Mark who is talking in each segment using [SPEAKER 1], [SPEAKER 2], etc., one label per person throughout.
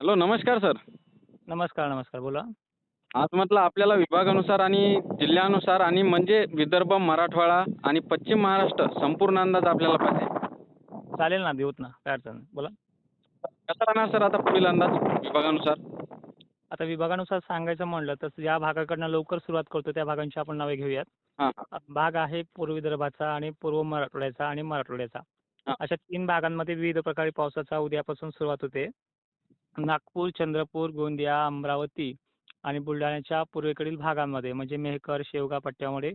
[SPEAKER 1] Hello नमस्कार sir.
[SPEAKER 2] नमस्कार नमस्कार बोला.
[SPEAKER 1] आज म्हटलं आपल्याला विभागानुसार आणि जिल्ह्यानुसार आणि म्हणजे विदर्भ मराठवाडा आणि पश्चिम महाराष्ट्र संपूर्ण अंदाज आपल्याला पाहिजे.
[SPEAKER 2] चालेल ना देऊत ना काय अडचण नाही. बोला.
[SPEAKER 1] कसा राहणार सर आता पुढील अंदाज विभागानुसार?
[SPEAKER 2] आता विभागानुसार सांगायचं म्हणलं तर ज्या भागाकडनं लवकर सुरुवात करतो त्या भागांची आपण नावे घेऊयात.
[SPEAKER 1] हां
[SPEAKER 2] भाग आहे पूर्व विदर्भाचा आणि पूर्व मराठवाड्याचा आणि मराठवाड्याचा.
[SPEAKER 1] हां.
[SPEAKER 2] अशा तीन भागांमध्ये विविध प्रकारे पावसाचा उद्यापासून सुरुवात होते. नागपूर चंद्रपूर गोंदिया अमरावती आणि बुलढाण्याच्या पूर्वेकडील भागांमध्ये म्हणजे मेहकर शेवगा पट्ट्यामध्ये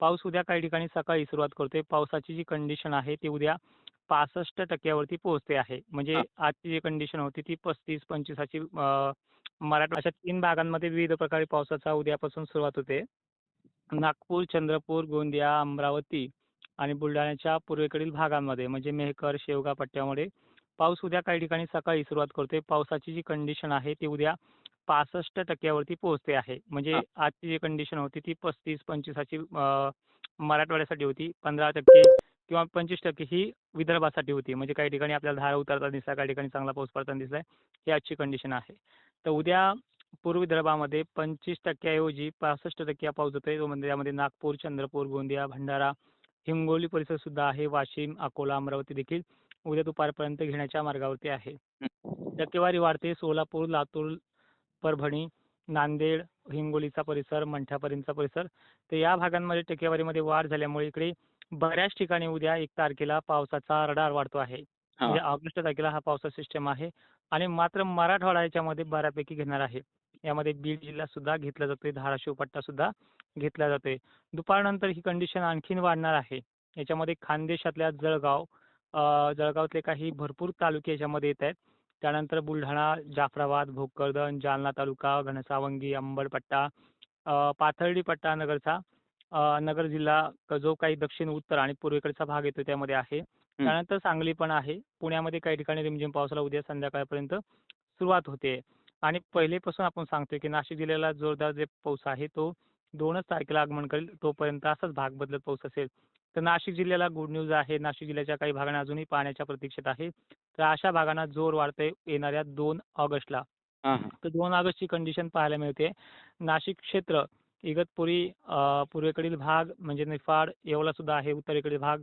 [SPEAKER 2] पाऊस उद्या काही ठिकाणी सकाळी सुरुवात करते पावसाची जी कंडिशन आहे ती उद्या पासष्ट टक्क्यावरती पोहोचते आहे. म्हणजे. आजची जी कंडिशन होती ती पस्तीस पंचवीस अशी अ, मराठवाडा अशा तीन भागांमध्ये विविध प्रकारे पावसाचा उद्यापासून सुरुवात होते. नागपूर चंद्रपूर गोंदिया अमरावती आणि बुलढाण्याच्या पूर्वेकडील भागांमध्ये म्हणजे मेहकर शेवगा पट्ट्यामध्ये पाऊस उद्या काही ठिकाणी सकाळी सुरुवात करते पावसाची जी कंडिशन आहे ती उद्या पासष्ट टक्क्यावरती पोहोचते आहे. म्हणजे. आजची जी कंडिशन होती ती पस्तीस पंचवीस अशी अ, मराठवाड्यासाठी होती. पंधरा टक्के किंवा पंचवीस टक्के ही विदर्भासाठी होती. म्हणजे काही ठिकाणी आपल्याला धारा उतरताना दिसला काही ठिकाणी चांगला पाऊस पडताना दिसलाय ही आजची कंडिशन आहे. तर उद्या पूर्व विदर्भामध्ये पंचवीस टक्क्याऐवजी पासष्ट टक्के पाऊस होतोय तो म्हणजे यामध्ये नागपूर चंद्रपूर गोंदिया भंडारा हिंगोली परिसर सुद्धा आहे. वाशिम अकोला अमरावती देखील. उद्या दुपारपर्यंत घेण्याच्या मार्गावरती आहे. टक्केवारी वाढते. सोलापूर लातूर परभणी नांदेड हिंगोलीचा परिसर मंठ्यापर्यंतचा परिसर. तर या भागांमध्ये टक्केवारीमध्ये वाढ झाल्यामुळे इकडे बऱ्याच ठिकाणी उद्या एक तारखेला पावसाचा रडार वाढतो आहे. म्हणजे ऑगस्ट तारखेला हा पावसा सिस्टम आहे आणि मात्र मराठवाडा याच्यामध्ये बऱ्यापैकी घेणार आहे. यामध्ये बीड जिल्हा सुद्धा घेतला जातोय. धाराशिव पट्टा सुद्धा घेतला जातोय. दुपारनंतर ही कंडिशन आणखीन वाढणार आहे. याच्यामध्ये खानदेशातल्या जळगाव जळगावातले काही भरपूर तालुके याच्यामध्ये येत आहेत. त्यानंतर बुलढाणा जाफराबाद भोकरदन जालना तालुका घनसावंगी अंबड पट्टा अ, पाथर्डी पट्टा नगरचा नगर जिल्हा जो काही दक्षिण उत्तर आणि पूर्वेकडचा भाग येतो त्यामध्ये आहे. त्यानंतर सांगली पण आहे. पुण्यामध्ये काही ठिकाणी रिमझिम पावसाला उद्या संध्याकाळपर्यंत सुरुवात होते. आणि पहिलेपासून आपण सांगतोय की नाशिक जिल्ह्याला जोरदार जे पाऊस आहे तो दोनच तारखेला आगमन करेल. तोपर्यंत असाच भाग बदलत पाऊस असेल. तर नाशिक जिल्ह्याला गुड न्यूज आहे. नाशिक जिल्ह्याच्या काही भागांना अजूनही पाण्याच्या प्रतीक्षेत आहे. तर अशा भागांना जोर वाढतंय येणाऱ्या दोन ऑगस्टला. तर दोन ऑगस्टची कंडिशन पाहायला मिळते. नाशिक क्षेत्र इगतपुरी पूर्वेकडील भाग म्हणजे निफाड येवला सुद्धा आहे. उत्तरेकडील भाग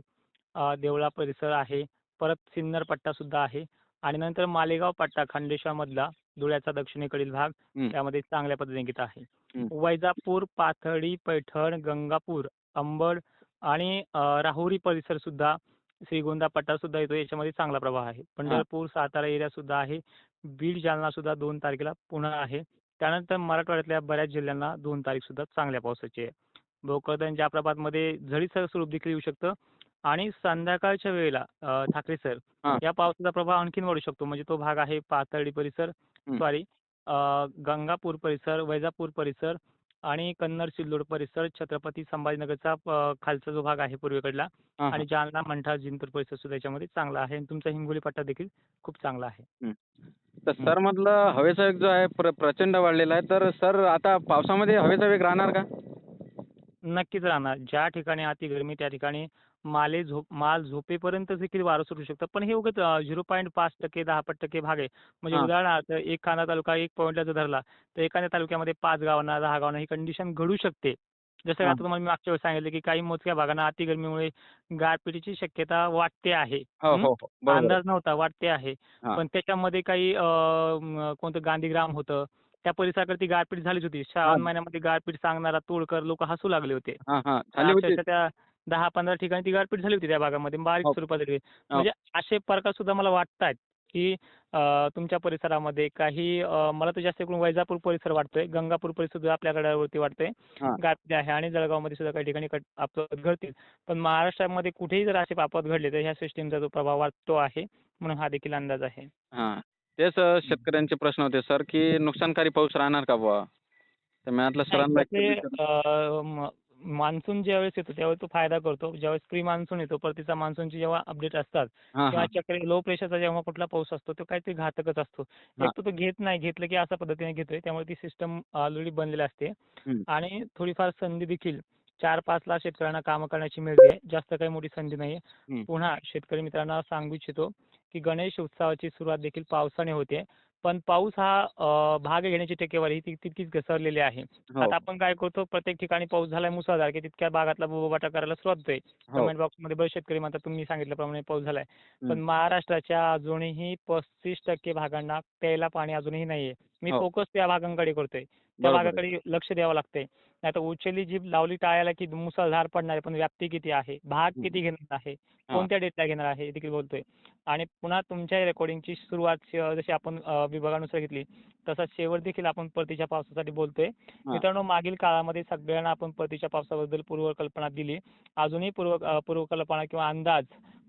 [SPEAKER 2] देवळा परिसर आहे. परत सिन्नर पट्टा सुद्धा आहे. आणि नंतर मालेगाव पट्टा खांडेश्वरमधला धुळ्याचा दक्षिणेकडील भाग. त्यामध्ये चांगल्या पद्धतीने घेत आहे. वैजापूर पाथर्डी पैठण गंगापूर अंबड आणि राहुरी परिसर सुद्धा श्रीगोंदा पट्टा सुद्धा येतो याच्यामध्ये चांगला प्रवाह आहे. पंढरपूर सातारा एरिया सुद्धा आहे. बीड जालना सुद्धा दोन तारखेला पुन्हा आहे. त्यानंतर मराठवाड्यातल्या बऱ्याच जिल्ह्यांना दोन तारीख सुद्धा चांगल्या पावसाची आहे. भोकरदन जाफराबादमध्ये झडीचं स्वरूप देखील येऊ शकतं. आणि संध्याकाळच्या वेळेला ठाकरे सर. या पावसाचा प्रभाव आणखीन वाढू शकतो. म्हणजे तो भाग आहे पाथर्डी परिसर. सॉरी गंगापूर परिसर वैजापूर परिसर आणि कन्नड सिल्लोड परिसर छत्रपती संभाजीनगरचा अ, खालचा जो भाग आहे पूर्वेकडला
[SPEAKER 1] हां
[SPEAKER 2] आणि जालना मंठा जिंतूर परिसर सुद्धा याच्यामध्ये चांगला आहे आणि तुमचा हिंगोली पट्टा देखील खूप चांगला आहे.
[SPEAKER 1] तर सर म्हटलं हवेचा वेग जो आहे प्र प्रचंड वाढलेला आहे. तर सर आता पावसामध्ये हवेचा वेग राहणार का?
[SPEAKER 2] नक्कीच राहणार. ज्या ठिकाणी अति गरमी त्या ठिकाणी माले झोप माल झोपेपर्यंत देखील वारं सुटू शकतं पण हे उगाच झिरो पॉईंट पाच टक्के दहा टक्के भाग आहे म्हणजे
[SPEAKER 1] हां.
[SPEAKER 2] उदाहरणार्थ एक खाना तालुका एक पॉईंटला जर धरला तर एखाद्या तालुक्यामध्ये पाच गावांना दहा गावांना ही कंडिशन घडू शकते जसं
[SPEAKER 1] हां.
[SPEAKER 2] आता तुम्हाला मी मागच्या वेळेस सांगितलं की काही मोजक्या भागांना अति गरमीमुळे गारपिटीची शक्यता वाटते आहे
[SPEAKER 1] हो
[SPEAKER 2] हं?
[SPEAKER 1] हो हो बरोबर आहे.
[SPEAKER 2] अंदाज नव्हता वाटते आहे
[SPEAKER 1] हां.
[SPEAKER 2] पण त्याच्यामध्ये काही अं, म, कोणतं गांधीग्राम होतं त्या परिसराकडे ती गारपीट झालीच होती श्रावण. महिन्यामध्ये गारपीट सांगणारा तोडकर लोक हसू लागले होते
[SPEAKER 1] हां हां झाली होती
[SPEAKER 2] अक्षरशः त्या दहा पंधरा ठिकाणी ती गारपीट झाली होती त्या भागामध्ये बारीक
[SPEAKER 1] हो.
[SPEAKER 2] स्वरूपात झाली होती. म्हणजे असे प्रकार सुद्धा मला वाटतात की तुमच्या परिसरामध्ये काही मला तर जास्त करून वैजापूर परिसर वाटतोय गंगापूर परिसर सुद्धा आपल्या गडावरती वाटतोय.
[SPEAKER 1] हां.
[SPEAKER 2] गारपीट आहे आणि जळगावमध्ये सुद्धा काही ठिकाणी अपघात घडतील. पण महाराष्ट्रामध्ये कुठेही जर असे अपघात घडले तर ह्या सिस्टीमचा जो प्रभाव वाटतो आहे म्हणून हा देखील अंदाज आहे.
[SPEAKER 1] हां. तेच शेतकऱ्यांचे प्रश्न होते सर की नुकसानकारी पाऊस राहणार का बुवा? सरांना
[SPEAKER 2] मान्सून ज्यावेळेस येतो त्यावेळेस तो फायदा करतो ज्यावेळेस प्री मान्सून येतो परतीचा मान्सूनचे जेव्हा अपडेट असतात किंवा चक्र लो प्रेशरचा जेव्हा कुठला पाऊस असतो तो काहीतरी घातकच असतो. एक तो घेत नाही घेतलं की अशा पद्धतीने घेतोय त्यामुळे ती सिस्टम ऑलरेडी बनलेली असते. आणि थोडीफार संधी देखील चार पाच लाख शेतकऱ्यांना कामं करण्याची मिळते जास्त काही मोठी संधी नाही. पुन्हा शेतकरी मित्रांना सांगू इच्छितो की गणेश उत्सवाची सुरुवात देखील पावसाने होते पण पाऊस हा भाग घेण्याची टक्केवारी ही तितकीच घसरलेली आहे.
[SPEAKER 1] हो.
[SPEAKER 2] आता आपण काय करतो प्रत्येक ठिकाणी पाऊस झालाय मुसळधार की तितक्या भागातला बोबाटा करायला सुरुवात होते. कमेंट बॉक्समध्ये बरेच शेतकरी म्हणतात तुम्ही सांगितल्याप्रमाणे पाऊस झालाय. पण. महाराष्ट्राच्या अजूनही पस्तीस टक्के भागांना प्यायला पाणी अजूनही नाहीये. मी
[SPEAKER 1] हो.
[SPEAKER 2] फोकस त्या भागांकडे करतोय. त्या. भागाकडे लक्ष द्यावं लागतंय. नाही तर उचली जीभ लावली टाळायला की मुसळधार पडणार आहे. पण व्याप्ती किती आहे? भाग. किती घेणार आहे?
[SPEAKER 1] हा.
[SPEAKER 2] कोणत्या डेटला घेणार आहे? हे देखील बोलतोय. आणि पुन्हा तुमच्या रेकॉर्डिंगची सुरुवात जशी आपण विभागानुसार घेतली तसा शेवट देखील आपण परतीच्या पावसासाठी बोलतोय. मित्रांनो मागील काळामध्ये सगळ्यांना आपण परतीच्या पावसाबद्दल पूर्वकल्पना दिली. अजूनही पूर्व पूर्वकल्पना किंवा अंदाज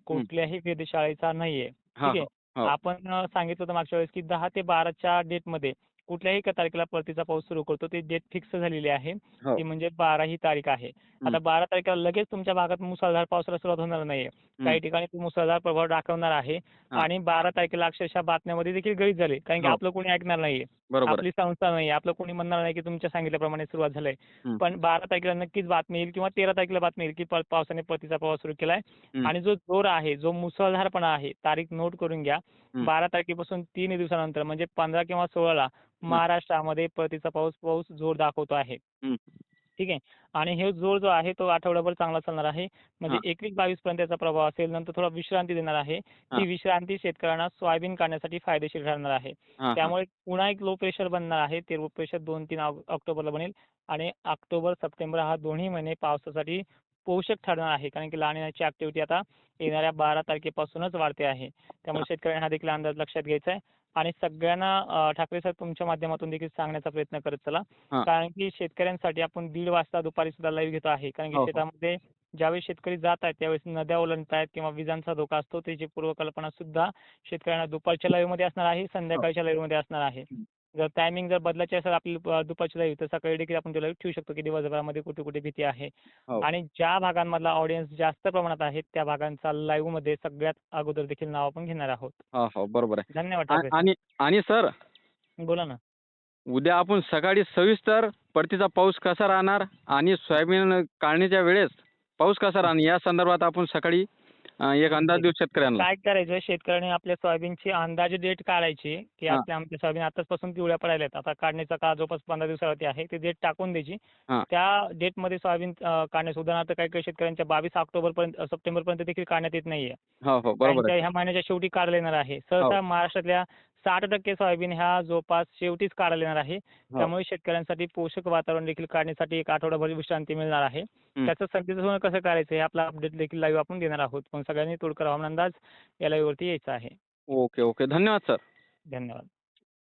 [SPEAKER 2] कुठल्याही वेधशाळेचा नाहीये.
[SPEAKER 1] हा,
[SPEAKER 2] ठीक आहे?
[SPEAKER 1] हो.
[SPEAKER 2] आपण अ, सांगितलं होतं मागच्या वेळेस की दहा ते बाराच्या डेटमध्ये कुठल्याही एका तारखेला परतीचा पाऊस सुरू करतो. ते डेट फिक्स झालेली आहे.
[SPEAKER 1] हो.
[SPEAKER 2] ती म्हणजे बारा ही तारीख आहे. आता बारा तारखेला लगेच तुमच्या भागात मुसळधार पावसाला सुरुवात होणार नाहीये. काही ठिकाणी तो मुसळधार प्रभाव दाखवणार आहे. आणि बारा तारखेला अक्षरशः बातम्यामध्ये देखील गळीत झाले. कारण की
[SPEAKER 1] हो.
[SPEAKER 2] आपलं कोणी ऐकणार नाहीये.
[SPEAKER 1] बरोबर.
[SPEAKER 2] आपली संस्था नाही आपलं कोणी म्हणणार नाही की तुमच्या सांगितल्याप्रमाणे सुरुवात झालंय. पण बारा तारखेला नक्कीच बातमी येईल किंवा तेरा तारखेला बातमी येईल की पावसाने परतीचा प्रवास सुरू केलाय. आणि जो जोर आहे जो मुसळधारपणा आहे तारीख नोट करून घ्या. बारा तारखेपासून तीन दिवसानंतर म्हणजे पंधरा किंवा सोळाला महाराष्ट्रामध्ये परतीचा पाऊस पाऊस जोर दाखवतो आहे. ठीक आहे. आणि हे जोर जो आहे तो आठवड्याभर चांगला चालणार आहे. म्हणजे एकवीस बावीस पर्यंत त्याचा प्रभाव असेल नंतर थोडा विश्रांती देणार आहे. ती विश्रांती शेतकऱ्यांना सोयाबीन काढण्यासाठी फायदेशीर ठरणार आहे. त्यामुळे पुन्हा एक लो प्रेशर बनणार आहे. ते लो प्रेशर दोन तीन ऑक- ऑक्टोबरला बनेल. आणि ऑक्टोबर सप्टेंबर हा दोन्ही महिने पावसासाठी पोषक ठरणार आहे. कारण की लानिनाची ऍक्टिव्हिटी आता येणाऱ्या बारा तारखेपासूनच वाढते आहे. त्यामुळे शेतकऱ्यांना हा देखील अंदाज लक्षात घ्यायचा आहे. आणि सगळ्यांना ठाकरे साहेब तुमच्या माध्यमातून देखील सांगण्याचा प्रयत्न करत चला
[SPEAKER 1] हा.
[SPEAKER 2] कारण की शेतकऱ्यांसाठी आपण दीड वाजता दुपारी सुद्धा लाईव्ह घेतो आहे कारण
[SPEAKER 1] हो,
[SPEAKER 2] की
[SPEAKER 1] हो.
[SPEAKER 2] शेतामध्ये ज्यावेळी शेतकरी जात आहेत त्यावेळेस नद्या ओलांडतायत किंवा विजांचा धोका असतो त्याची पूर्वकल्पना सुद्धा शेतकऱ्यांना दुपारच्या लाईव्हमध्ये असणार आहे संध्याकाळच्या लाईव्हमध्ये असणार आहे. जर टायमिंग जर बदलायची असेल आपली दुपारची लाईव्ह तर सकाळी देखील आपण ते लाईव्ह ठेवू शकतो की दिवसभरामध्ये कुठे कुठे भीती आहे
[SPEAKER 1] हो.
[SPEAKER 2] आणि ज्या भागांमधला ऑडियन्स जास्त प्रमाणात आहे त्या भागांचा लाईव्हमध्ये सगळ्यात अगोदर देखील नाव आपण घेणार आहोत
[SPEAKER 1] हो हो बरोबर आहे
[SPEAKER 2] धन्यवाद
[SPEAKER 1] आणि आणि सर.
[SPEAKER 2] बोला ना
[SPEAKER 1] उद्या आपण सकाळी सविस्तर परतीचा पाऊस कसा राहणार आणि सोयाबीन काढणीच्या वेळेस पाऊस कसा राहणार या संदर्भात आपण सकाळी अं, एक अंदाज देऊ शेतकऱ्यांना
[SPEAKER 2] काय करायचं शेतकऱ्यांनी आपल्या सोयाबीनची अंदाजे डेट काढायची की
[SPEAKER 1] हा.
[SPEAKER 2] आपल्या आमच्या सोयाबीन आताचपासून पिवळ्या पडायला आहेत आता काढण्याचा काळ जवळपास पंधरा दिवसावरती आहे ती डेट टाकून द्यायची
[SPEAKER 1] हा.
[SPEAKER 2] त्या डेटमध्ये सोयाबीन अं, काढण्यास उदाहरणार्थ काही काही शेतकऱ्यांच्या बावीस ऑक्टोबर पर्यंत सप्टेंबर पर्यंत देखील काढण्यात येत नाहीये
[SPEAKER 1] हो हो बरोबर
[SPEAKER 2] त्यांच्या
[SPEAKER 1] आहे
[SPEAKER 2] ह्या महिन्याच्या शेवटी काढला येणार आहे सहसा
[SPEAKER 1] हो.
[SPEAKER 2] महाराष्ट्रातल्या साठ टक्के सोयाबीन ह्या जवळपास शेवटीच काढला येणार आहे.
[SPEAKER 1] हो.
[SPEAKER 2] त्यामुळे शेतकऱ्यांसाठी पोषक वातावरण देखील काढण्यासाठी एक आठवडाभर विश्रांती मिळणार आहे. त्याचं संकेतस्थळ कसं करायचं हे आपला अपडेट देखील लाईव्ह आपण देणार आहोत. पण सगळ्यांनी तोडकर हवामान अंदाज या लाईव्ह वरती यायचं आहे.
[SPEAKER 1] Okay okay. धन्यवाद सर.
[SPEAKER 2] धन्यवाद.